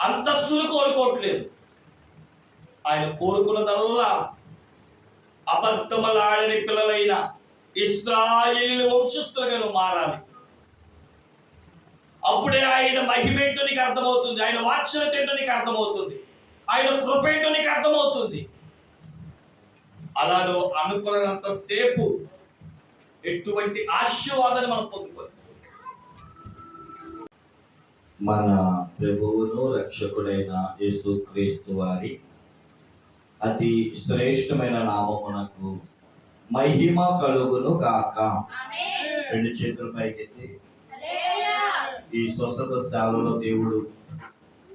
అంతస్తులు కోరుకోవట్లేదు. ఆయన కోరుకున్నదల్లా అబద్ధములాడని పిల్లలైన ఇస్రాయిల్ వంశస్థులుగా నువ్వు మారాలి. అప్పుడే ఆయన మహిమేంటో నీకు అర్థమవుతుంది. ఆయన వాత్సల్యత ఏంటో నీకు అర్థమవుతుంది. ఆయన కృపేంటో నీకు అర్థమవుతుంది. అలా నువ్వు అనుకున్నంత సేపు ఎటువంటి ఆశీర్వాదాన్ని మనం పొందుకోవాలి మన ప్రభువును రక్షకుడైన యేసు క్రీస్తు వారి అతి శ్రేష్టమైన నామమునకు మహిమ కలుగును గాక. రెండు చేతుల పైకెత్తి. ఈ స్వస్థత సేవలో దేవుడు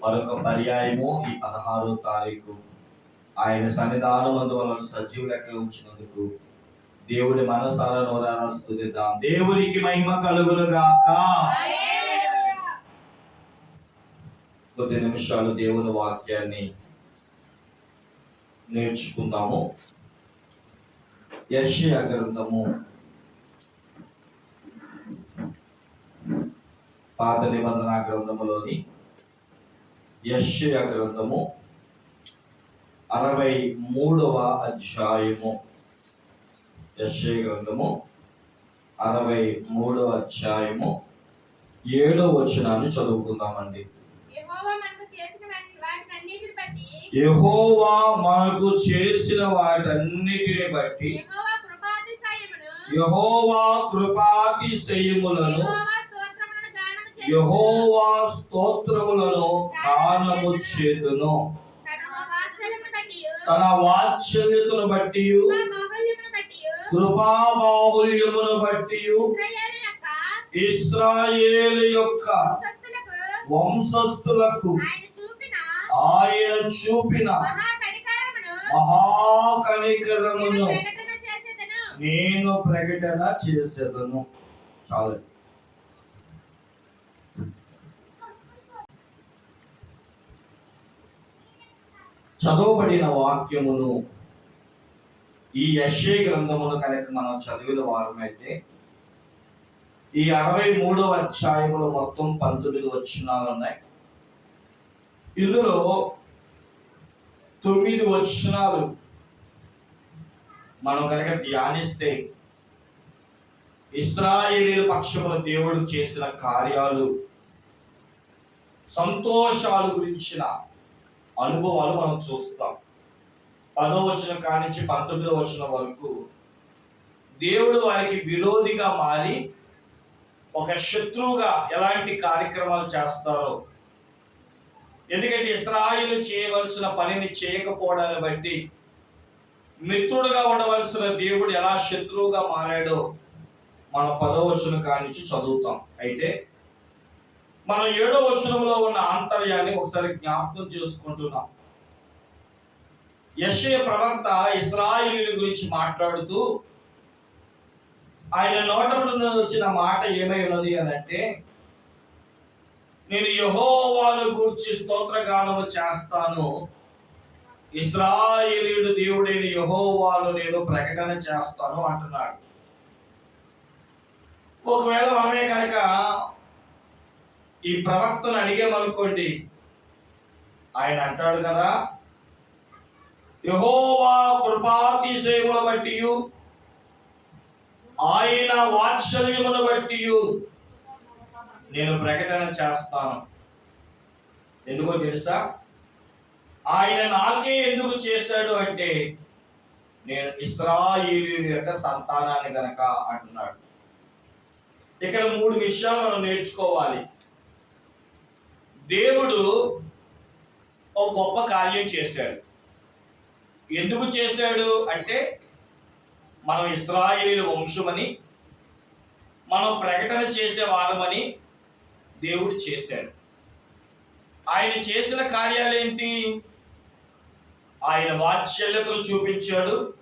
మరొక పర్యాయము ఈ పదహారో తారీఖు. ఆయన సన్నిధానం అందువలన సజీవ లెక్క ఉంచినందుకు దేవుడి మనసార నోరాన స్థుతిద్దాం దేవునికి మహిమ కలుగును గాక. కొద్ది నిమిషాలు దేవుని వాక్యాన్ని నేర్చుకుందాము. యెషయా గ్రంథము పాత నిబంధన గ్రంథములోని యెషయా గ్రంథము అరవై మూడవ అధ్యాయము. యెషయా గ్రంథము అరవై మూడవ అధ్యాయము ఏడవ వచనాన్ని చదువుకుందామండి. యెహోవా మనకు చేసిన వాటన్నిటిని బట్టి యెహోవా కృపాతిశయములను యెహోవా స్తోత్రములను గానము చేతును తన వాత్సల్యతను బట్టి కృపా బాహుల్యమును బట్టి ఇస్రాయేలు యొక్క వంశస్థులకు ఆయన చూపిన మహాకనికరమును నేను ప్రకటన చేసేదను. నేను ప్రకటన చేసేదను. చాలు. చదవబడిన వాక్యమును ఈ యశే గ్రంథమును కనుక మనం చదివిన వారమైతే ఈ అరవై మూడవ అధ్యాయంలో మొత్తం పంతొమ్మిది వచనాలు ఉన్నాయి. ఇందులో తొమ్మిది వచనాలు మనం కనుక ధ్యానిస్తే ఇస్రాయేలీల పక్షంలో దేవుడు చేసిన కార్యాలు సంతోషాలు గురించిన అనుభవాలు మనం చూస్తాం. పదో వచనం కానించి పంతొమ్మిదో వచనం వరకు దేవుడు వారికి విరోధిగా మారి ఒక శత్రువుగా ఎలాంటి కార్యక్రమాలు చేస్తారో. ఎందుకంటే ఇస్రాయిలు చేయవలసిన పనిని చేయకపోవడాన్ని బట్టి మిత్రుడుగా ఉండవలసిన దేవుడు ఎలా శత్రువుగా మారాడో మన పదవచనం కానించి చదువుతాం. అయితే మనం ఏడో వచనంలో ఉన్న ఆంతర్యాన్ని ఒకసారి జ్ఞాపకం చేసుకుంటున్నాం. యెషయ ప్రవక్త ఇస్రాయిలీల గురించి మాట్లాడుతూ ఆయన నోట నుండి వచ్చిన మాట ఏమై ఉన్నది అని అంటే నేను యహోవాను గూర్చి స్తోత్రగానము చేస్తాను. ఇస్రాయేలీయుడు దేవుడైన యహోవాను నేను ప్రకటన చేస్తాను అంటున్నాడు. ఒకవేళ మనమే కనుక ఈ ప్రవక్తను అడిగామనుకోండి ఆయన అంటాడు కదా యహోవా కృపాతిశయముల బట్టి ఆయన వాత్సల్యమును బట్టి నేను ప్రకటన చేస్తాను. ఎందుకో తెలుసా? ఆయన నాకే ఎందుకు చేశాడు అంటే నేను ఇస్రాయేలీయుల యొక్క సంతానాన్ని గనక అంటున్నాడు. ఇక్కడ మూడు విషయాలు మనం నేర్చుకోవాలి. దేవుడు ఒక గొప్ప కార్యం చేశాడు. ఎందుకు చేశాడు అంటే మనం ఇస్రాయేలీల వంశమని మనం ప్రకటన చేసే వారమని దేవుడు చేశాడు. ఆయన చేసిన కార్యాలేంటి ఆయన వాత్సల్యతను చూపించాడు.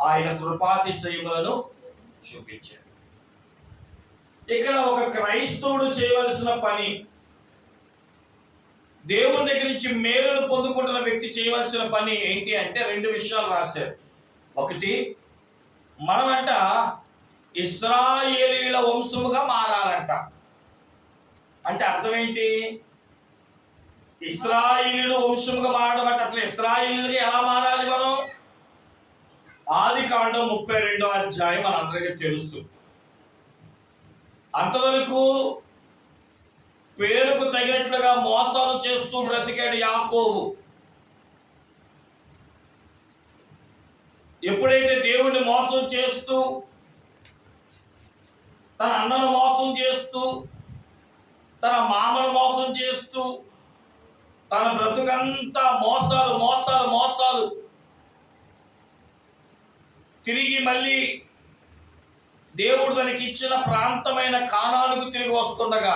ఆయన కృపాతిశయములను చూపించాడు. ఇక్కడ ఒక క్రైస్తవుడు చేయవలసిన పని దేవుని దగ్గర నుంచి మేలును పొందుకుంటున్న వ్యక్తి చేయవలసిన పని ఏంటి అంటే రెండు విషయాలు రాశారు ఒకటి మనమంట ఇస్రాయేలీల వంశముగా మారాలంట. అంటే అర్థం ఏంటి ఇస్రాయిలు వంశముగా మారడం అంటే అసలు ఇస్రాయిలీలుగా ఎలా మారాలి మనం? ఆది కాండం ముప్పై రెండో అధ్యాయం మనందరికీ తెలుసు. అంతవరకు పేరుకు తగినట్లుగా మోసాలు చేస్తూ బ్రతికాడు యాకోబు. ఎప్పుడైతే దేవుణ్ణి మోసం చేస్తూ తన అన్నను మోసం చేస్తూ తన మామను మోసం చేస్తూ తన బ్రతుకంతా మోసాలు మోసాలు మోసాలు తిరిగి మళ్ళీ దేవుడు తనకి ఇచ్చిన ప్రాంతమైన కానాలకు తిరిగి వస్తుండగా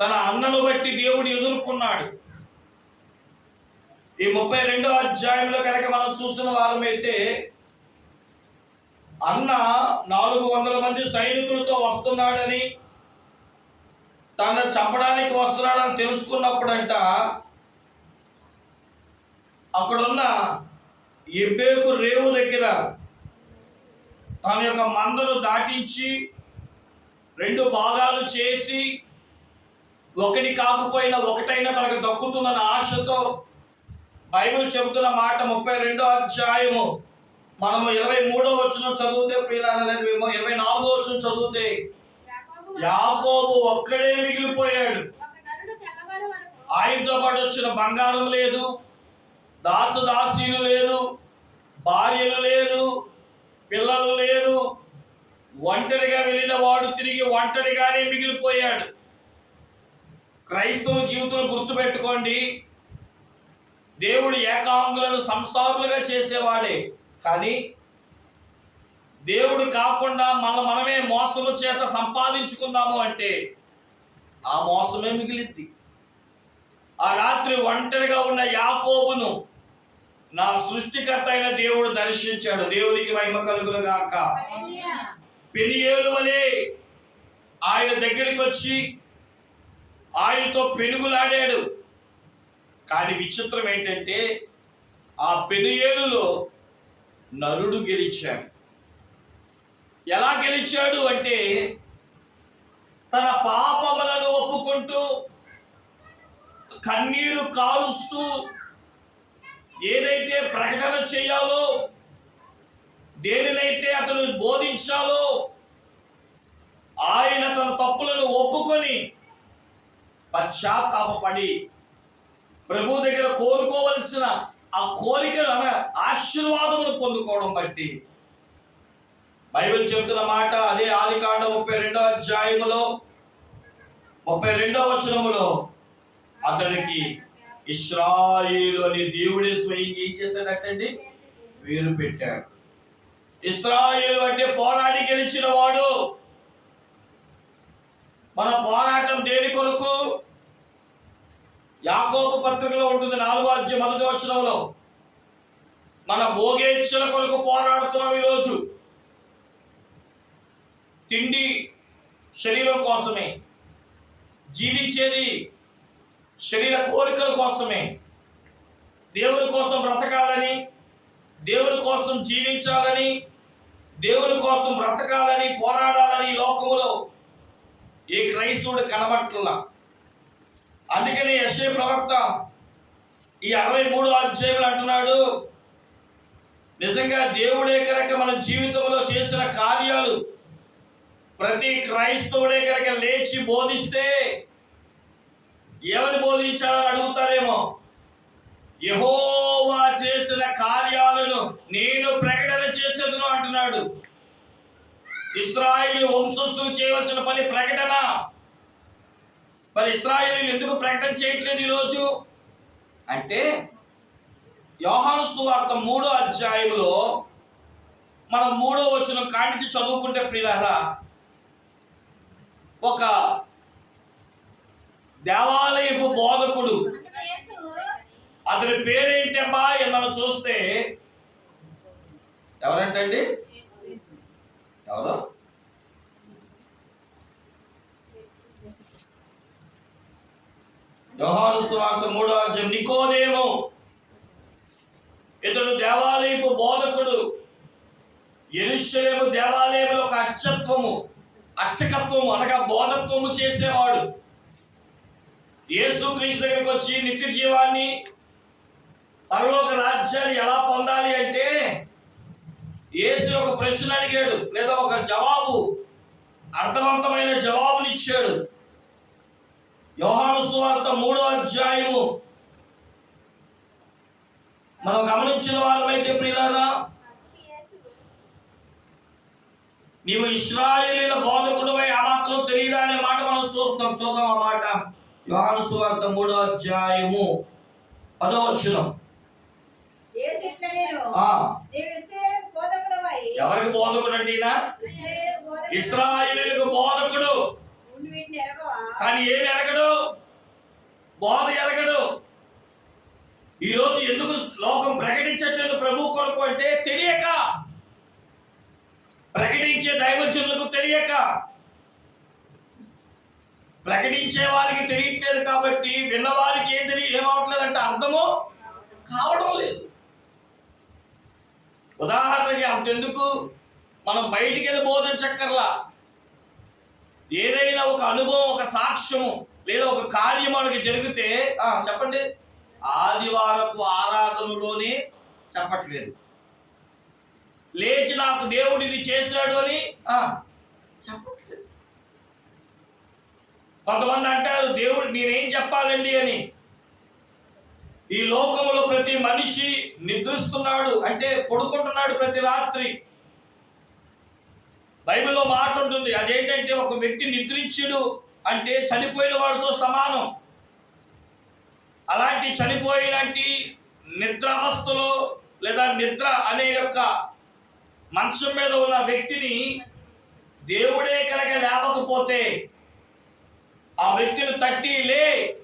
తన అన్నను బట్టి దేవుడు ఎదుర్కొన్నాడు. ఈ ముప్పై రెండో అధ్యాయంలో కనుక మనం చూసిన వారమైతే అన్న నాలుగు వందల మంది సైనికులతో వస్తున్నాడని తన చంపడానికి వస్తున్నాడని తెలుసుకున్నప్పుడంట అక్కడున్న ఎబ్బేకు రేవు దగ్గర తన యొక్క మందను దాటించి రెండు భాగాలు చేసి ఒకటి కాకపోయినా ఒకటైనా తనకు దక్కుతుందన్న ఆశతో బైబిల్ చెబుతున్న మాట ముప్పై రెండో అధ్యాయము. మనము ఇరవై మూడో వచ్చిన చదివితే ఇరవై నాలుగో వచ్చిన చదివితే యాకోబు ఒక్కడే మిగిలిపోయాడు. ఆయనతో పాటు వచ్చిన బంగారం లేదు దాసు దాసీలు లేరు భార్యలు లేరు పిల్లలు లేరు. ఒంటరిగా వెళ్ళిన వాడు తిరిగి ఒంటరిగానే మిగిలిపోయాడు. క్రైస్తవ జీవితంలో గుర్తుపెట్టుకోండి దేవుడు ఏకాంగులను సంసారులుగా చేసేవాడే. కానీ దేవుడు కాకుండా మన మనమే మోసము చేత సంపాదించుకుందాము అంటే ఆ మోసమే మిగిలిద్ది. ఆ రాత్రి ఒంటరిగా ఉన్న యాకోబును నా సృష్టికర్త అయిన దేవుడు దర్శించాడు. దేవునికి మహిమ కలుగును గాక హల్లెలూయా. పెనియేలు వలె ఆయన దగ్గరికి వచ్చి ఆయనతో పెనుగులాడాడు. కానీ విచిత్రం ఏంటంటే ఆ పెనుయేలులో నరుడు గెలిచాడు. ఎలా గెలిచాడు అంటే తన పాపములను ఒప్పుకుంటూ కన్నీరు కాలుస్తూ ఏదైతే ప్రకటన చేయాలో దేనినైతే అతను బోధించాలో ఆయన తన తప్పులను ఒప్పుకొని పశ్చాత్తాపడి ప్రభు దగ్గర కోరుకోవలసిన ఆ కోరికలు అన ఆశీర్వాదమును పొందుకోవడం బట్టి. బైబిల్ చెప్తున్న మాట అదే ఆదికాండ ముప్పై రెండో అధ్యాయములో ముప్పై రెండో వచనములో అతనికి ఇస్రాయేలు అని దేవుడే స్వయంగా ఏం చేశాడటండి? పేరు పెట్టాడు. ఇస్రాయేలు అంటే పోరాడి గెలిచిన వాడు. మన పోరాటం దేని కొరకు? యాకోబు పత్రికలో ఉంటుంది నాలుగో అధ్యాయం మొదటి వచనంలో. మన భోగేచ్ఛల కొరకు పోరాడుతున్నాం ఈరోజు. తిండి శరీరం కోసమే జీవించేది శరీర కోరికల కోసమే. దేవుని కోసం బ్రతకాలని దేవుని కోసం జీవించాలని దేవుని కోసం బ్రతకాలని పోరాడాలని లోకములో ఏ క్రైస్తవుడు కనబట్లా. అందుకని యశ్వ ప్రవక్త ఈ అరవై మూడో అధ్యాయులు అంటున్నాడు నిజంగా దేవుడే కనుక మన జీవితంలో చేసిన కార్యాలు ప్రతి క్రైస్తవుడే కనుక లేచి బోధిస్తే ఏమని బోధించాలని అడుగుతారేమో? యహోవా చేసిన కార్యాలను నేను ప్రకటన చేసేదను అంటున్నాడు. ఇస్రాయిల్ వంశస్థులు చేయవలసిన పని ప్రకటన. మరి ఇస్రాయిల్ ఎందుకు ప్రకటన చేయట్లేదు ఈరోజు? అంటే యోహాను సువార్త మూడో అధ్యాయంలో మనం మూడో వచ్చిన కాండిచి చదువుకుంటే ప్రియులారా ఒక దేవాలయపు బోధకుడు అతని పేరేంటబ్బా అని మనం చూస్తే ఎవరంటండి? ఎవరు? యోహాను సువార్త మూడో అధ్యయం. నికోదేమో? ఇతడు దేవాలయపు బోధకుడు. ఎరుషలేము దేవాలయంలో ఒక అర్చత్వము అర్చకత్వము అనగా బోధత్వము చేసేవాడు. యేసు క్రీస్తు దగ్గరికి వచ్చి నిత్య జీవాన్ని పరలోక రాజ్యాన్ని ఎలా పొందాలి అంటే యేసు ఒక ప్రశ్న అడిగాడు లేదా ఒక జవాబు అర్థవంతమైన జవాబునిచ్చాడు. యోహాను సువార్త మూడో అధ్యాయము. మనం గమనించిన వారమైతే ప్రియులారా నీవు ఇస్రాయేలీల బోధకుడు ఆ మాత్రం తెలియదా అనే మాట మనం చూస్తాం చూద్దాం ఆ మాట. యోహాను సువార్త మూడో అధ్యాయము పదో బోధకుడవై? ఎవరికి బోధకుడు బోధకుడు. ఇస్రాయేలీలకు బోధకుడు. కానీ ఏమి ఎరగడు? బోధ ఎరగడు. ఈరోజు ఎందుకు లోకం ప్రకటించట్లేదు ప్రభు కొరకు అంటే తెలియక. ప్రకటించే దైవజనులకు తెలియక. ప్రకటించే వారికి తెలియట్లేదు కాబట్టి విన్నవారికి ఏం తెలియ ఏమవట్లేదు అంటే అర్థము కావడం లేదు. ఉదాహరణకి అంతెందుకు? మనం బయటికి వెళ్ళి బోధించక్కర్లా ఏదైనా ఒక అనుభవం ఒక సాక్ష్యము లేదా ఒక కార్యం మనకి జరిగితే చెప్పండి. ఆదివారపు ఆరాధనలోనే చెప్పట్లేదు. లేచి నాకు దేవుడు ఇది చేశాడు అని చెప్పట్లేదు. కొంతమంది అంటారు దేవుడు నేనేం చెప్పాలండి అని. ఈ లోకంలో ప్రతి మనిషి నిద్రిస్తున్నాడు అంటే పడుకుంటున్నాడు ప్రతి రాత్రి. బైబిల్లో మాట ఉంటుంది. అదేంటంటే ఒక వ్యక్తి నిద్రించుడు అంటే చనిపోయిన వాడితో సమానం. అలాంటి చనిపోయినట్టి నిద్రావస్థలో లేదా నిద్ర అనే యొక్క మంచం మీద ఉన్న వ్యక్తిని దేవుడే కనుక లేవకపోతే ఆ వ్యక్తిని తట్టి లే.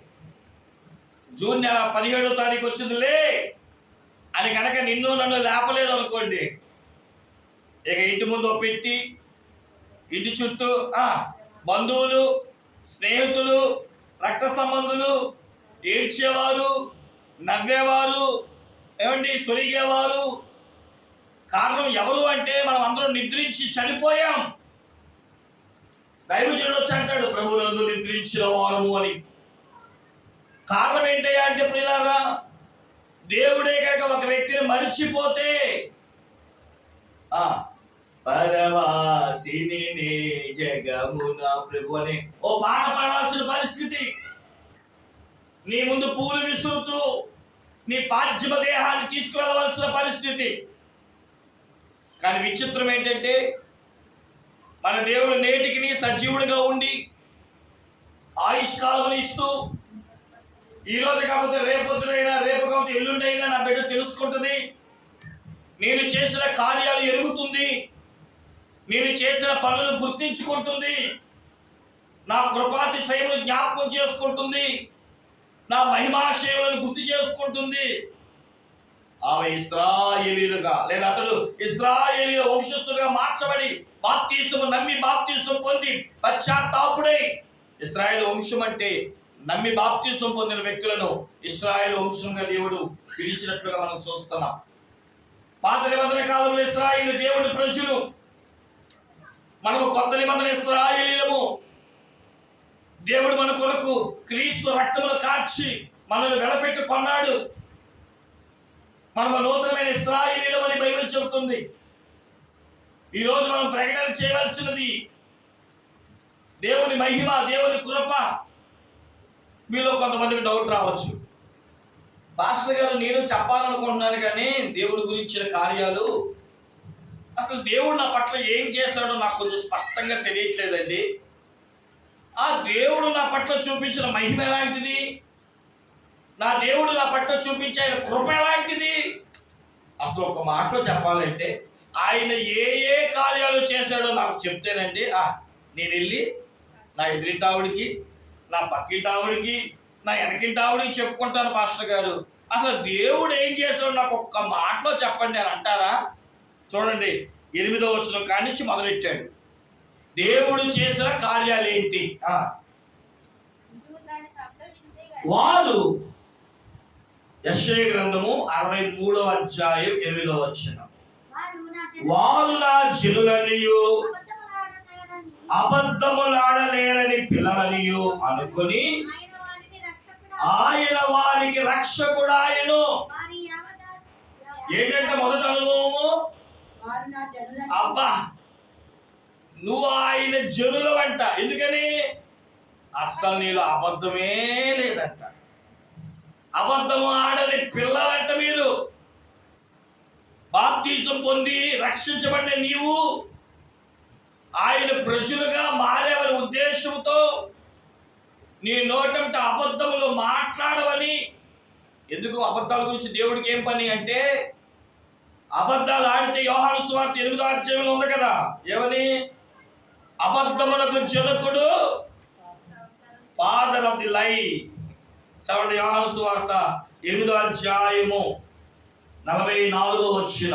జూన్ నెల పదిహేడో తారీఖు వచ్చింది లే అని కనుక నిన్ను నన్ను లేపలేదు అనుకోండి. ఇక ఇంటి ముందు పెట్టి ఇంటి చుట్టూ ఆ, బంధువులు స్నేహితులు రక్త సంబంధులు ఏడ్చేవారు నవ్వేవారు ఏమండి సొరిగేవారు. కారణం ఎవరు అంటే మనం అందరం నిద్రించి చనిపోయాం. దైవజనుడు వచ్చి అంటాడు ప్రభులందు నిద్రించిన వారము అని. కారణం ఏంటయ్యా అంటే ప్రియులారా దేవుడే కనుక ఒక వ్యక్తిని మరిచిపోతే ఆ పరవాసిని నే జగమున ప్రభు అని. ఓ పాట పాడాల్సిన పరిస్థితి. నీ ముందు పూలు విసురుతూ నీ పార్థివ దేహాన్ని తీసుకువెళ్ళవలసిన పరిస్థితి. కానీ విచిత్రం ఏంటంటే మన దేవుడు నేటికి నీ సజీవుడిగా ఉండి ఆయుష్కాలం ఇస్తూ ఈరోజు కాకపోతే రేపొద్దునైనా రేపు కాకపోతే ఎల్లుండైనా నా బిడ్డ తెలుసుకుంటుంది. నేను చేసిన కార్యాలు ఎరుగుతుంది. నేను చేసిన పనులు గుర్తించుకుంటుంది. నా కృపాతిశయములు జ్ఞాపకం చేసుకుంటుంది. నా మహిమాశయములను గుర్తు చేసుకుంటుంది. ఆమె ఇస్రాయేలీలుగా లేదా అతడు ఇస్రాయేలీల వంశస్థులుగా మార్చబడి బాప్తీసుము నమ్మి బాప్తీసం పొంది పశ్చాత్తాపుడై ఇస్రాయేల్ వంశం అంటే నమ్మి బాప్తీసం పొందిన వ్యక్తులను ఇస్రాయేల్ వంశంగా దేవుడు పిలిచినట్లుగా మనం చూస్తున్నాం. పాత నిబంధన కాలంలో ఇస్రాయేల్ దేవుని ప్రజలు మనము కొత్త నిబంధన ఇస్రాయేలీలము. దేవుడు మన కొరకు క్రీస్తు రక్తములు కార్చి మనల్ని వెలపెట్టి కొన్నాడు. మనము నూతనమైన ఇస్రాయేలీలం అని బైబిల్ చెబుతుంది. ఈరోజు మనం ప్రకటన చేయవలసినది దేవుని మహిమ దేవుని కృప. మీలో కొంతమందికి డౌట్ రావచ్చు. పాస్టర్ గారు నేను చెప్పాలనుకుంటున్నాను కానీ దేవుడి గురించిన కార్యాలు అసలు దేవుడు నా పట్ల ఏం చేశాడో నాకు కొంచెం స్పష్టంగా తెలియట్లేదండి. ఆ దేవుడు నా పట్ల చూపించిన మహిమ ఎలాంటిది? నా దేవుడు నా పట్ల చూపించే ఆయన కృప ఎలాంటిది? అసలు ఒక మాటలో చెప్పాలంటే ఆయన ఏ ఏ కార్యాలు చేశాడో నాకు చెప్తేనండి ఆ, నేను వెళ్ళి నా ఎదురింటి ఆవిడికి నా పక్కింటి ఆవిడికి నా వెనకింటి ఆవిడికి చెప్పుకుంటాను పాస్టర్ గారు. అసలు దేవుడు ఏం చేశాడో నాకు ఒక్క మాటలో చెప్పండి అని అంటారా? చూడండి ఎనిమిదో వచ్చిన కాడి నుంచి మొదలెట్టాడు. దేవుడు చేసిన కార్యాలు ఏంటి వారు యశ్య గ్రంథము అరవై మూడో అధ్యాయం ఎనిమిదో వచ్చిన వారు నా జనులనియు అబద్ధములాడలేరని పిల్లలనియు అనుకుని ఆయన వారికి రక్షకుడు ఆయను వారి యావత ఏంటంటే మొదటి అనుభవము? అబ్బా! నువ్వు ఆయన జనులవంట ఎందుకని? అస్సలు నీలో అబద్ధమే లేదంట. అబద్ధము ఆడని పిల్లలంట మీరు. బాప్తీసం పొంది రక్షించబడిన నీవు ఆయన ప్రజలుగా మారేవని ఉద్దేశంతో నీ నోటంట అబద్ధములు మాట్లాడవని. ఎందుకు? అబద్ధాల గురించి దేవుడికి ఏం పని అంటే అబద్ధాలు ఆడితే యోహాను స్వార్థ ఎనిమిదో అధ్యాయంలో ఉంది కదా? ఏమని? అబద్ధములకు జనకుడు ఫాదర్ ఆఫ్ ది లై చదవండి యోహాను స్వార్థ ఎనిమిదో అధ్యాయము నలభై నాలుగో వచ్చిన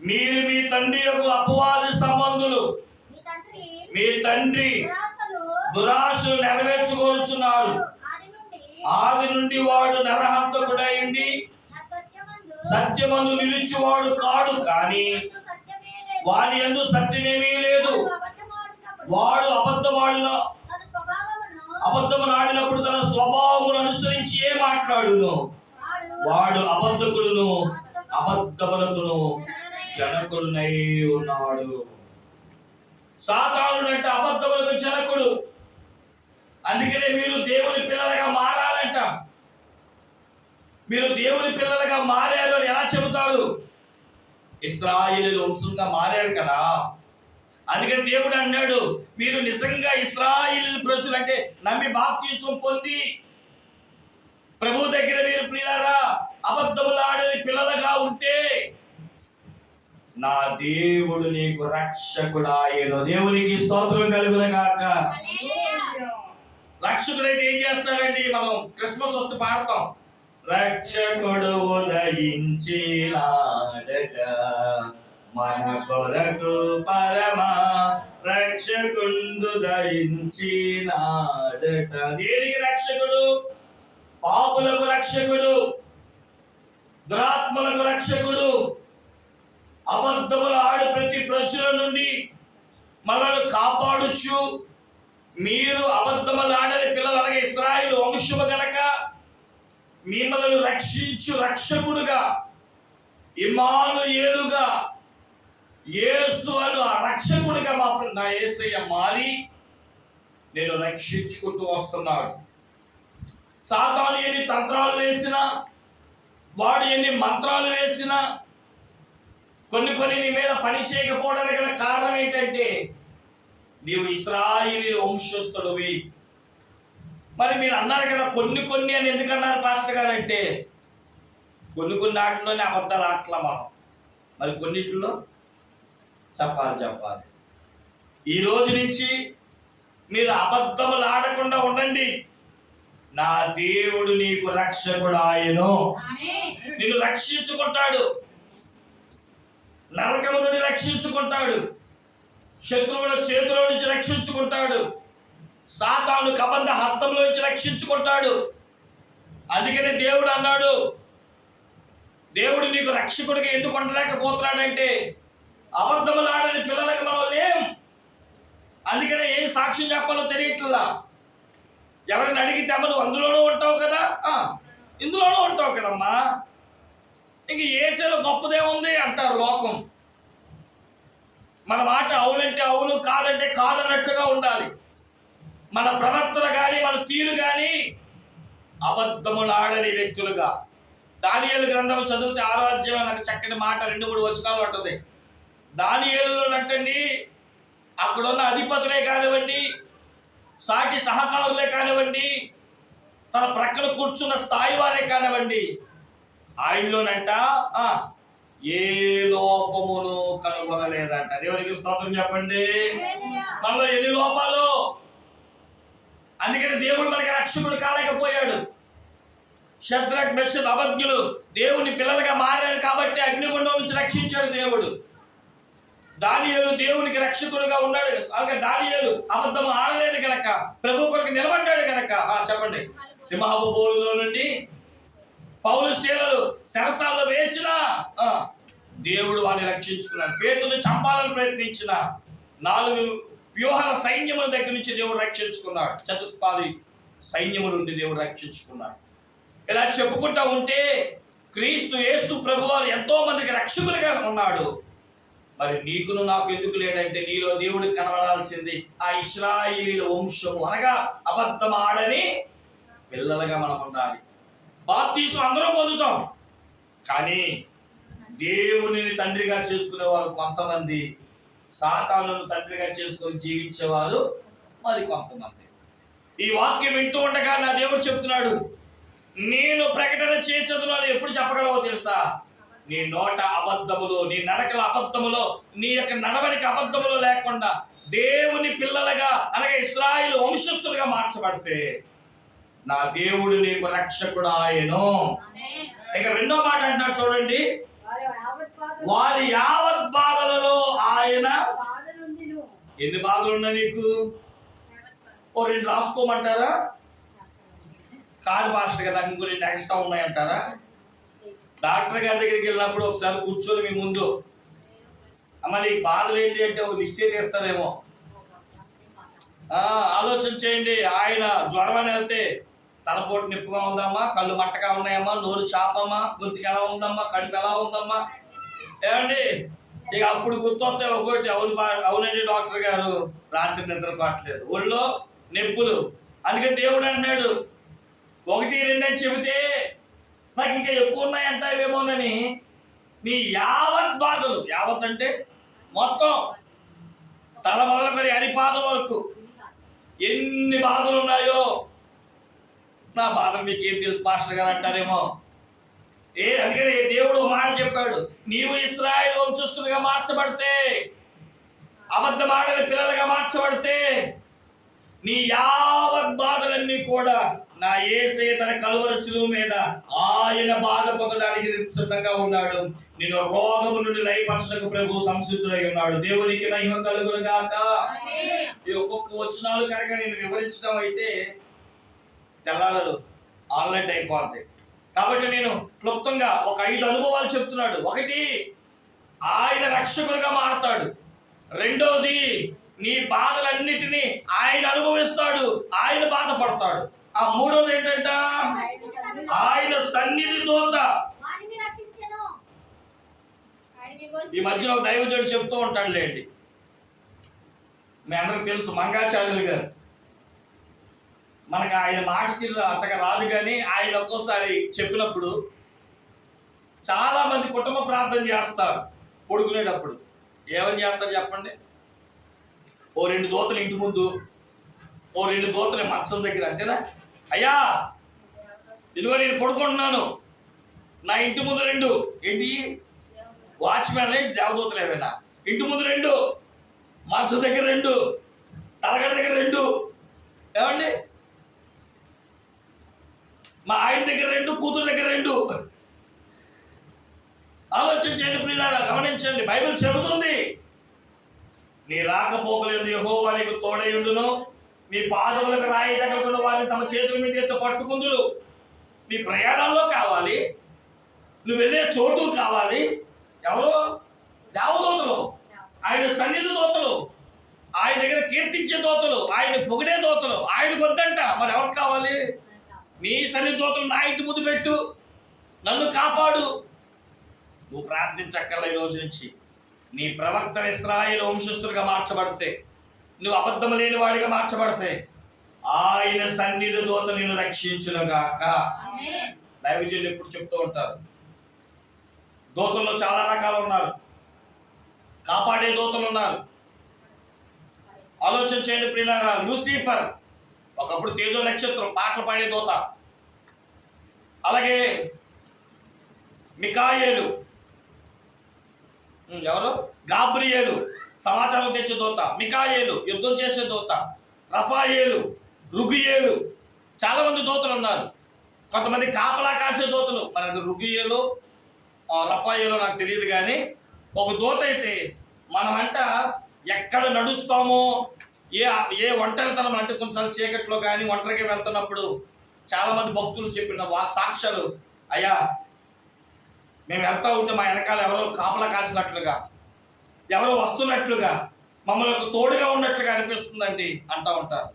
మీరు మీ తండ్రి యొక్క అపవాది సంబంధులు మీ తండ్రి దురాశలు నెరవేర్చుకోరుచున్నారు ఆది నుండి వాడు నరహంతకుడై ఉండి నా సత్యమందు నిలిచివాడు కాడు కానీ ఎందు సత్యమేమీ లేదు. వాడు అబద్ధమాడిన అబద్ధమును ఆడినప్పుడు తన స్వభావమును అనుసరించి ఏ మాట్లాడును? వాడు వాడు అబద్ధకుడును అబద్ధములకును జనకుడునై ఉన్నాడు. సాతానుడు అంటే అబద్ధములకు జనకుడు. అందుకనే మీరు దేవుని పిల్లలుగా మారాలంట. మీరు దేవుని పిల్లలుగా మారారు అని ఎలా చెబుతారు? ఇస్రాయిలు వంశంగా మారారు కదా. అందుకని దేవుడు అన్నాడు మీరు నిజంగా ఇస్రాయిల్ ప్రజలు అంటే నమ్మి బాప్తీసం పొంది ప్రభు దగ్గర మీరు ప్రియులారా అబద్ధములాడని పిల్లలుగా ఉంటే నా దేవుడు నీకు రక్షకుడాయను దేవునికి స్తోత్రం కలుగును గాక. రక్షకుడైతే ఏం చేస్తాడండి? మనం క్రిస్మస్ వస్తే పాడతాం. రక్షకుడు ఉదయించినాడట. మన కొరకు పరమ రక్షకుండు దయించినాడట. దేనికి రక్షకుడు? పాపులకు రక్షకుడు దురాత్మలకు రక్షకుడు. అబద్ధముల ఆడు ప్రతి ప్రజల నుండి మనల్ని కాపాడుచు. మీరు అబద్ధముల ఆడని పిల్లలు అనగా ఇస్రాయిల్ వంశము గనక మిమ్మల్ని రక్షించు రక్షకుడుగా ఇమాను ఏలుగా యేసు అను ఆ రక్షకుడిగా మా నా ఏసయ్య మారి నేను రక్షించుకుంటూ వస్తున్నాడు. సాతాను ఎన్ని తంత్రాలు వేసినా వాడు ఎన్ని మంత్రాలు వేసినా కొన్ని కొన్ని నీ మీద పని చేయకపోవడానికి గల కారణం ఏంటంటే నీవు ఇస్రాయిలీ వంశస్థుడివి. మరి మీరు అన్నారు కదా కొన్ని కొన్ని అని ఎందుకు అన్నారు పాస్టర్ గారు అంటే? కొన్ని కొన్ని ఆటల్లోనే అబద్ధాలు ఆటల మనం. మరి కొన్నిటిలో చెప్పాలి చెప్పాలి. ఈ రోజు నుంచి మీరు అబద్ధములు ఆడకుండా ఉండండి. నా దేవుడు నీకు రక్షకుడు ఆయను. నిన్ను రక్షించుకుంటాడు. నరకము నుండి రక్షించుకుంటాడు. శత్రువుల చేతిలో నుంచి రక్షించుకుంటాడు. సాతాను కబంధ హస్తంలో నుంచి రక్షించుకుంటాడు. అందుకనే దేవుడు అన్నాడు దేవుడు నీకు రక్షకుడిగా ఎందుకు ఉండలేకపోతున్నాడంటే అబద్ధములాడని పిల్లలకి మనం లేం. అందుకనే ఏం సాక్ష్యం చెప్పాలో తెలియట్లా ఎవరిని అడిగితే అమ్మ నువ్వు అందులోనూ ఉంటావు కదా? ఇందులోనూ ఉంటావు కదమ్మా. ఇంక ఏసేలో గొప్పదేముంది అంటారు లోకం. మన మాట అవునంటే అవును కాదంటే కాదన్నట్టుగా ఉండాలి. మన ప్రవర్తన కానీ మన తీరు కానీ అబద్ధములాడని వ్యక్తులుగా. దానియేలు గ్రంథం చదివితే ఆరోగ్యం నాకు చక్కటి మాట రెండు మూడు వచనాలు ఉంటుంది దానియేలులో అంటండి అక్కడున్న అధిపతులే కానివ్వండి సాటి సహకారులే కానివ్వండి తన ప్రక్కన కూర్చున్న స్థాయి వారే కానివ్వండి ఆయనలోనంట ఏ లోపమును కనుగొనలేదంట. దేవునికి స్తోత్రం చెప్పండి. మనలో ఎన్ని లోపాలు? అందుకని దేవుడు మనకి రక్షకుడు కాలేకపోయాడు. శత్రక్ మెషల్ అభజ్ఞులు దేవుని పిల్లలుగా మారారు కాబట్టి అగ్నిగుండం నుంచి రక్షించాడు దేవుడు. దానియేలు దేవునికి రక్షకుడుగా ఉన్నాడు. అలాగే దానియేలు అబద్ధం ఆడలేదు గనక ప్రభు కొరకు నిలబడ్డాడు గనక. ఆ, చెప్పండి. సింహపు బోలులో నుండి పౌలు శీలలు శరసాల్లో వేసిన దేవుడు వాడిని రక్షించుకున్నాడు. పేతులు చంపాలని ప్రయత్నించిన నాలుగు వ్యూహాల సైన్యముల దగ్గర నుంచి దేవుడు రక్షించుకున్నాడు. చతుష్పాది సైన్యము నుండి దేవుడు రక్షించుకున్నాడు. ఇలా చెప్పుకుంటా ఉంటే క్రీస్తు యేసు ప్రభువారు ఎంతో మందికి రక్షకులుగా ఉన్నాడు. మరి నీకును నాకు ఎందుకు లేడంటే నీలో దేవుడు కనబడాల్సింది ఆ ఇస్రాయిలీల వంశము. అనగా అబద్ధం ఆడని పిల్లలుగా మనం ఉండాలి. బాప్తీసు అందరం పొందుతాం. కానీ దేవుని తండ్రిగా చేసుకునే వాళ్ళు కొంతమంది సాతానును తండ్రిగా చేసుకొని జీవించేవారు మరి కొంతమంది. ఈ వాక్యం వింటూ ఉండగా నా దేవుడు చెప్తున్నాడు నేను ప్రకటన చేసేది అని ఎప్పుడు చెప్పగలవో తెలుసా? నీ నోట అబద్ధములు నీ నడకల అబద్ధములో నీ యొక్క నడవడిక అబద్ధములు లేకుండా దేవుని పిల్లలుగా అలాగే ఇస్రాయిల్ వంశస్థులుగా మార్చబడితే నా దేవుడు నీకు రక్షకుడాయను ఇక రెండో మాట అంటున్నాడు చూడండి. వారి యావత్ బాధలలో ఆయన. ఎన్ని బాధలు ఉన్నాయి నీకు? ఓ రెండు రాసుకోమంటారా? కాదు పాస్టర్ గారు నాకు ఇంకో రెండు ఎక్స్ట్రా ఉన్నాయంటారా? డాక్టర్ గారి దగ్గరికి వెళ్ళినప్పుడు ఒకసారి కూర్చొని మీ ముందు. అమ్మ నీకు బాధలు ఏంటి అంటే ఒక లిస్టే తీస్తారేమో. ఆ, ఆలోచన చేయండి. ఆయన జ్వరం అని వెళ్తే తలపోటు నొప్పిగా ఉందమ్మా కళ్ళు మట్టగా ఉన్నాయమ్మా నోరు చాపమ్మా గొంతుకి ఎలా ఉందమ్మా కడుపు ఎలా ఉందమ్మా? ఏమండి? ఇక అప్పుడు గుర్తొస్తే ఒకటి అవును బా- అవునండి డాక్టర్ గారు. రాత్రి నిద్ర ఒళ్ళో నొప్పులు. అందుకే దేవుడు అన్నాడు ఒకటి రెండు అని చెబితే నాకు ఇంకా ఎక్కువ ఉన్నాయంటావేమోనని నీ యావత్ బాధలు యావత్ అంటే మొత్తం తల మొదలుకొని అరిపాదం వరకు ఎన్ని బాధలు ఉన్నాయో. నా బాధలు మీకు తెలుసు పాస్టర్ గారు అంటారేమో. ఏ అందుకని దేవుడు ఓ మాట చెప్పాడు నీవు ఇస్రాయల్ వంశస్థులుగా మార్చబడితే అబద్ధమాడని పిల్లలుగా మార్చబడితే నీ యావత్ బాధలన్నీ కూడా నా ఏసే తన కలువర శిలువ మీద ఆయన బాధ పొందడానికి సిద్ధంగా ఉన్నాడు. నేను రోగము నుండి లయపరచడానికి ప్రభు సంసిద్ధుడై ఉన్నాడు. దేవునికి మహిమ కలుగులు గాక. ఈ ఒక్కొక్క వచనాలు కనుక నేను వివరించడం అయితే తెల్లారదు ఆన్లైన్ అయిపోద్ది. కాబట్టి నేను క్లుప్తంగా ఒక ఐదు అనుభవాలు చెప్తున్నాడు. ఒకటి ఆయన రక్షకుడిగా మారతాడు. రెండవది నీ బాధలన్నిటినీ ఆయన అనుభవిస్తాడు. ఆయన బాధపడతాడు. ఆ మూడోది ఏంటంట? ఆయన సన్నిధి దూత. ఈ మధ్యలో ఒక దైవజుడు చెప్తూ ఉంటాడు లేండి మీ అందరికి తెలుసు మంగాచార్యులు గారు. మనకు ఆయన మాట తీరు అంతగా రాదు కానీ ఆయన ఒక్కోసారి చెప్పినప్పుడు చాలా మంది కుటుంబ ప్రార్థన చేస్తారు పడుకునేటప్పుడు. ఏమని చేస్తారు చెప్పండి? ఓ రెండు దోతలు ఇంటి ముందు ఓ రెండు దోతలు మంచం దగ్గర అంతేనా? అయ్యా ఇదిగో నేను పడుకుంటున్నాను. నా ఇంటి ముందు రెండు. ఏంటి? వాచ్మెన్ దేవదూతలు ఏమైనా? ఇంటి ముందు రెండు మంచం దగ్గర రెండు తలగడ దగ్గర రెండు. ఏమండి? మా ఆయన దగ్గర రెండు కూతురు దగ్గర రెండు. ఆలోచించండి ప్రియులారా గమనించండి బైబిల్ చెబుతుంది. నీ రాకపోకలేదు యెహోవా నీకు తోడయుండును నీ పాదములకు రాయి తగలకుండా వారిని తమ చేతుల మీద ఎత్తు పట్టుకుందులు నీ ప్రయాణంలో కావాలి. నువ్వు వెళ్ళే చోటు కావాలి. ఎవరు? దేవదూతలు. ఆయన సన్నిధి దోతలు. ఆయన దగ్గర కీర్తించే దోతలు. ఆయన పొగిడే దోతలు. ఆయన వద్దంట. మరి ఎవరికి కావాలి? నీ సన్నిధి దోతలు నా ఇంటి ముందు పెట్టు. నన్ను కాపాడు. నువ్వు ప్రార్థించక్కర్ల ఈ రోజు నుంచి. నీ ప్రవక్త ఇస్రాయేల్ వంశస్థులుగా మార్చబడితే నువ్వు అబద్ధం లేని వాడిగా మార్చబడితే ఆయన సన్నిధి దోత నిన్ను రక్షించునుగాక. దైవజనులు ఎప్పుడు చెప్తూ ఉంటారు దోతల్లో చాలా రకాలు ఉన్నారు. కాపాడే దోతలు ఉన్నారు. ఆలోచన చేయండి ప్రియులారా లూసిఫర్ ఒకప్పుడు తేజో నక్షత్రం పాటలు పాడే దోత. అలాగే మికాయేలు. ఎవరు? గాబ్రియేలు సమాచారం తెచ్చే దోత. మికాయేలు యుద్ధం చేసే దోత. రఫాయేలు రుగియేలు. చాలా మంది దోతలు ఉన్నారు. కొంతమంది కాపలా కాసే దోతలు. మరి అది రుగియేలు రఫాయేలో నాకు తెలియదు కానీ ఒక దోత అయితే మనమంట ఎక్కడ నడుస్తామో ఏ ఏ ఒంటరితనం అంటే కొన్నిసార్లు చీకట్లో కానీ ఒంటరిగా వెళ్తున్నప్పుడు చాలా మంది భక్తులు చెప్పిన వా సాక్ష్యాలు అయ్యా మేము వెళ్తా ఉంటే మా వెనకాల ఎవరో కాపలా కాసినట్లుగా ఎవరో వస్తున్నట్లుగా మమ్మల్ని ఒక తోడుగా ఉన్నట్లుగా అనిపిస్తుందండి అంటా ఉంటారు.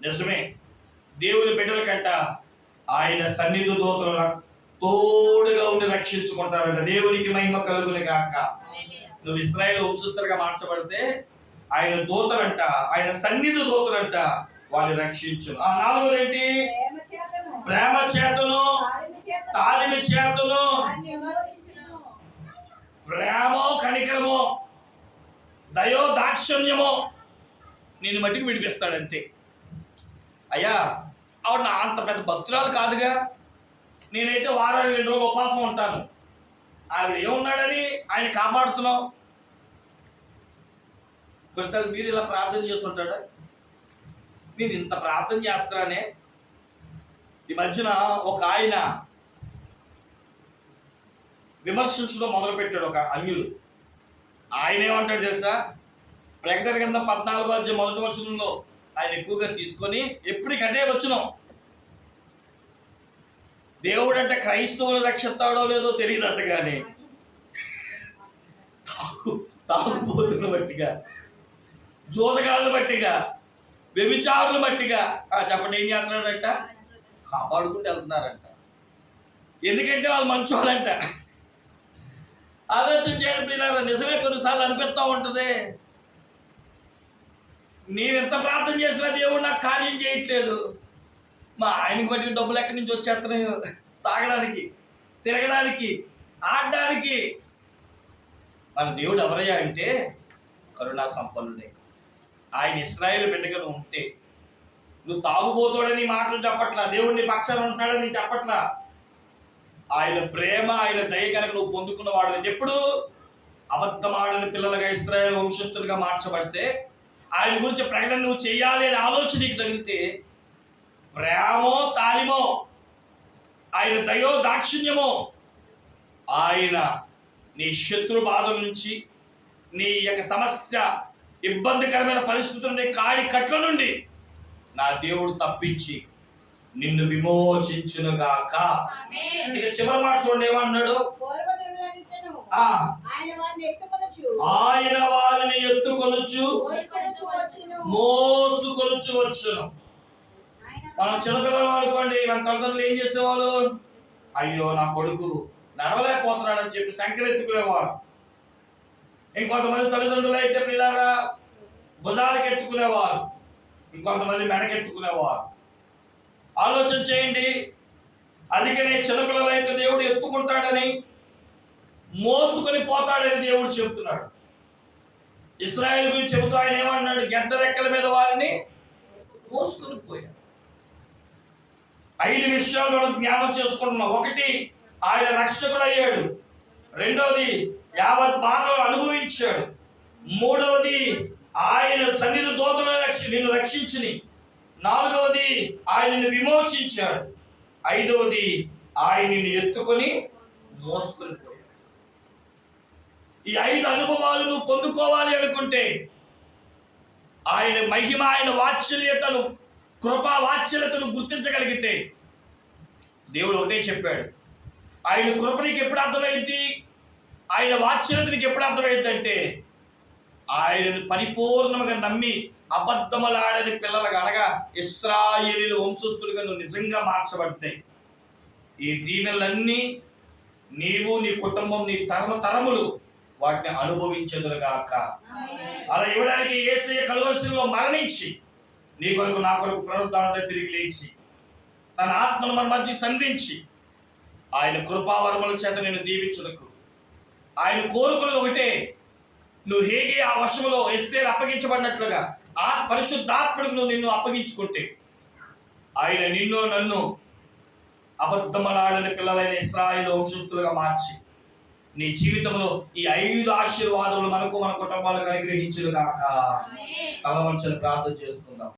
నిజమే దేవుని బిడ్డల కంట ఆయన సన్నిధి దూతలు తోడుగా ఉండి రక్షించుకుంటారంట. దేవునికి మహిమ కలుగుని గాక. నువ్వు ఇస్రాయేల్ వంశస్థులుగా మార్చబడితే ఆయన దూతలంట ఆయన సన్నిధి దూతలంట వాళ్ళు రక్షించు ఆ నాలుగోది ఏంటి ప్రేమ చేతను. తాలిమి చేతను. ప్రేమో కనికరమో దయో దాక్షణ్యమో నేను మట్టికి విడిపిస్తాడు అంతే అయ్యా ఆవిడ నా అంత పెద్ద భక్తురాలు కాదుగా. నేనైతే వారానికి రెండు రోజులు ఉపవాసం ఉంటాను. ఆవిడ ఏమున్నాడని ఆయన కాపాడుతున్నావు? కొన్నిసార్లు మీరు ఇలా ప్రార్థన చేస్తుంటాడా? నేను ఇంత ప్రార్థన చేస్తున్నానే. ఈ మధ్యన ఒక ఆయన విమర్శించడం మొదలుపెట్టాడు ఒక అన్యుడు. ఆయన ఏమంటాడు తెలుసా? ప్రకటన కింద పద్నాలుగో అధ్యాయం మొదటి వచనంలో ఆయన ఎక్కువగా తీసుకొని ఎప్పటికి అదే వచనం. దేవుడు అంటే క్రైస్తవులు రక్షిస్తాడో లేదో తెలియదట కానీ తాగు తాగుబోతున్న బట్టిగా జోదగాళ్ళ బట్టిగా వ్యభిచారులు బట్టిగా. ఆ, చెప్పండి ఏం చేస్తున్నాడంట కాపాడుకుంటూ వెళ్తున్నారంట. ఎందుకంటే వాళ్ళు మంచోళ్ళంట. ఆలోచన చేయడం పిల్లలు నిజమే కొన్నిసార్లు అనిపిస్తూ ఉంటుంది. నేను ఎంత ప్రార్థన చేసినా దేవుడు నాకు కార్యం చేయట్లేదు. మా ఆయనకి బట్టి డబ్బులు ఎక్కడి నుంచి వచ్చేస్తున్నాయో? తాగడానికి తిరగడానికి ఆడడానికి. మన దేవుడు ఎవరయ్యా అంటే కరుణా సంపన్నుడే. ఆయన ఇస్రాయేల్ బిడ్డగా నువ్వు ఉంటే నువ్వు తాగుబోతాడని మాటలు చెప్పట్లా? దేవుడిని పక్షాలు ఉంటున్నాడని చెప్పట్లా? ఆయన ప్రేమ ఆయన దయ కనుక నువ్వు పొందుకున్నవాడు ఎప్పుడు? అబద్ధమాడని పిల్లలుగా ఇస్రాయల్ వంశస్థులుగా మార్చబడితే ఆయన గురించి ప్రకటన నువ్వు చేయాలి అనే ఆలోచన నీకు తగిలితే ప్రేమో తాలిమో ఆయన దయో దాక్షిణ్యమో ఆయన నీ శత్రు బాధల నుంచి నీ యొక్క సమస్య ఇబ్బందికరమైన పరిస్థితుల నుండి కాడి కట్ల నుండి నా దేవుడు తప్పించి నిన్ను విమోచించునుగాక. ఇక చివరి మాట చూడండి ఏమన్నాడు? ఆయన వారిని ఎత్తుకొనుచు. మోసుకొనుచు వచ్చును. మనం చిన్నపిల్లలు అనుకోండి మన తల్లిదండ్రులు ఏం చేసేవాళ్ళు? అయ్యో నా కొడుకు నడవలేకపోతున్నాడని చెప్పి సంకరెత్తుకునేవారు ఇంకొంతమంది తల్లిదండ్రులు అయితే పిల్లగా భుజాలకు ఎత్తుకునేవారు. ఇంకొంతమంది మెడకెత్తుకునేవారు. ఆలోచన చేయండి. అందుకనే చిన్నపిల్లలు అయితే దేవుడు ఎత్తుకుంటాడని మోసుకొని పోతాడని దేవుడు చెబుతున్నాడు. ఇస్రాయల్ గురించి చెబుతూ ఆయన ఏమన్నాడు? గెద్ద రెక్కల మీద వారిని మోసుకొని పోయాడు. ఐదు విషయాలు మనం జ్ఞానం చేసుకుంటున్నాం. ఒకటి ఆయన రక్షకుడు అయ్యాడు రెండవది యావత్ బాధలు అనుభవించాడు. మూడవది ఆయన సన్నిధి దోతలు రక్షి నిన్ను రక్షించిని. నాలుగవది ఆయనను విమోచించాడు. ఐదవది ఆయనని ఎత్తుకొని మోసుకొని పోయాడు. ఈ ఐదు అనుభవాలు నువ్వు పొందుకోవాలి అనుకుంటే ఆయన మహిమ ఆయన వాత్సల్యతను కృపా వాత్సల్యతను గుర్తించగలిగితే దేవుడు ఒకటే చెప్పాడు. ఆయన కృప నీకు ఎప్పుడు అర్థమైంది? ఆయన వాత్సల్యత నీకు ఎప్పుడు అర్థమైంది అంటే ఆయనను పరిపూర్ణంగా నమ్మి అబద్ధములాడని పిల్లలుగా అనగా ఇస్రాయేలీల వంశస్థులుగా నువ్వు నిజంగా మార్చబడతాయి. ఈ దీవెనలన్నీ నీవు నీ కుటుంబం నీ తరమ తరములు వాటిని అనుభవించదురుగాక. అలా ఇవ్వడానికి ఏసయ్య కలవలసిలో మరణించి నీ కొరకు నా కొరకు పునరుద్ధానంలో తిరిగి లేచి తన ఆత్మను మన మధ్య సంధించి ఆయన కృపావరముల చేత నేను దీవించుటకు ఆయన కోరుకున్నది ఒకటే. నువ్వు హేగే ఆ వర్షంలో ఎస్తే అప్పగించబడినట్లుగా ఆ పరిశుద్ధాత్మకు నువ్వు నిన్ను అప్పగించుకుంటే. ఆయన నిన్ను నన్ను అబద్ధమలాడని పిల్లలైన ఇస్రాయిల్ వంశస్థులుగా మార్చి నీ జీవితంలో ఈ ఐదు ఆశీర్వాదములు మనకు మన కుటుంబాలకు అనుగ్రహించుగాక. తల వంచని ప్రార్థన చేసుకుందాం.